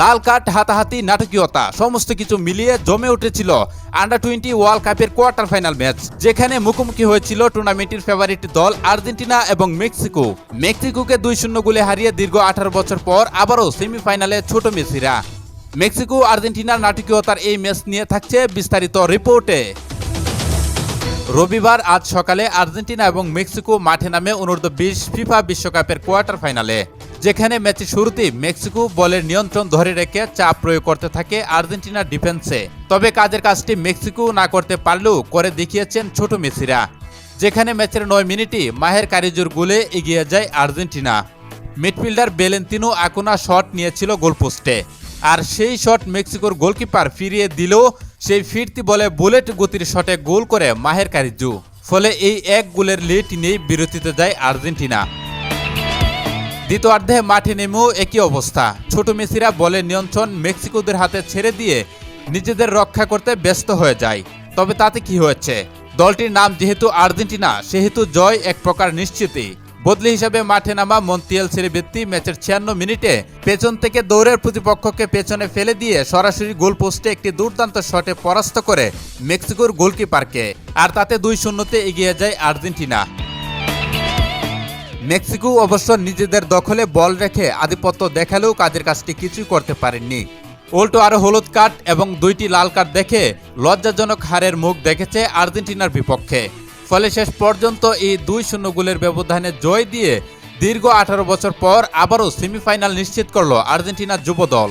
লাল card, হাতাহাতি, নাটকীয়তা, সমস্ত কিছু মিলিয়ে জমে উঠেছিল আন্ডার টোয়েন্টি ওয়ার্ল্ড কাপের কোয়ার্টার ফাইনাল ম্যাচ যেখানে মুখোমুখি হয়েছিল টুর্নামেন্টের ফেভারিট দল আর্জেন্টিনা এবং মেক্সিকো। মেক্সিকোকে দুই শূন্য গুলে হারিয়ে দীর্ঘ আঠারো বছর পর আবারও সেমিফাইনালে ছোট মেসিরা। মেক্সিকো আর্জেন্টিনার নাটকীয়তার এই ম্যাচ নিয়ে থাকছে বিস্তারিত রিপোর্টে রবিবার আজ সকালে আর্জেন্টিনা এবং মেক্সিকো মাঠে নামে অনূর্ধ্ব বিশ ফিফা বিশ্বকাপের কোয়ার্টার ফাইনালে, যেখানে ম্যাচের শুরুতেই মেক্সিকো বলের নিয়ন্ত্রণ ধরে রেখে চাপ প্রয়োগ করতে থাকে আর্জেন্টিনার ডিফেন্সে। তবে কাজের কাজটি মেক্সিকো না করতে পারলেও করে দেখিয়েছেন ছোট মেসিরা, যেখানে ম্যাচের নয় মিনিটই মাহের কারিজুর গোলে এগিয়ে যায় Argentina. Midfielder Valentino Acuna shot নিয়েছিল গোলপোস্টে। আর সেই শট মেক্সিকোর গোলকিপার ফিরিয়ে দিলেও সেই ফিরতি বলে বুলেট গতির শটে গোল করে মাহের কারিজু। ফলে এই এক গোলের লিড নিয়েই বিরতিতে যায় আর্জেন্টিনা। দ্বিতীয়ার্ধে মাঠে নেমেও একই অবস্থা। ছোট মেসিরা বলের নিয়ন্ত্রণ মেক্সিকোদের হাতে ছেড়ে দিয়ে নিজেদের রক্ষা করতে ব্যস্ত হয়ে যায়। তবে তাতে কি হয়েছে? দলটির নাম যেহেতু আর্জেন্টিনা, সেহেতু জয় এক প্রকার নিশ্চিতই। বদলি হিসাবে মাঠে নামা মন্তিয়াল সেরেবেত্তি ম্যাচের ছিয়ান্ন মিনিটে পেছন থেকে দৌড়ের প্রতিপক্ষকে পেছনে ফেলে দিয়ে সরাসরি গোল পোস্টে একটি দুর্দান্ত শটে পরাস্ত করে মেক্সিকোর গোলকিপারকে, আর তাতে দুই শূন্যতে এগিয়ে যায় আর্জেন্টিনা। মেক্সিকো অবশ্য নিজেদের দখলে বল রেখে আধিপত্য দেখালেও কাজের কাজটি কিছুই করতে পারেননি। উল্টো আরও হলুদ কার্ড এবং দুইটি লাল কার্ড দেখে লজ্জাজনক হারের মুখ দেখেছে আর্জেন্টিনার বিপক্ষে। ফলে শেষ পর্যন্ত এই দুই শূন্য গোলের ব্যবধানে জয় দিয়ে দীর্ঘ আঠারো বছর পর আবারও সেমিফাইনাল নিশ্চিত করল আর্জেন্টিনার যুব দল।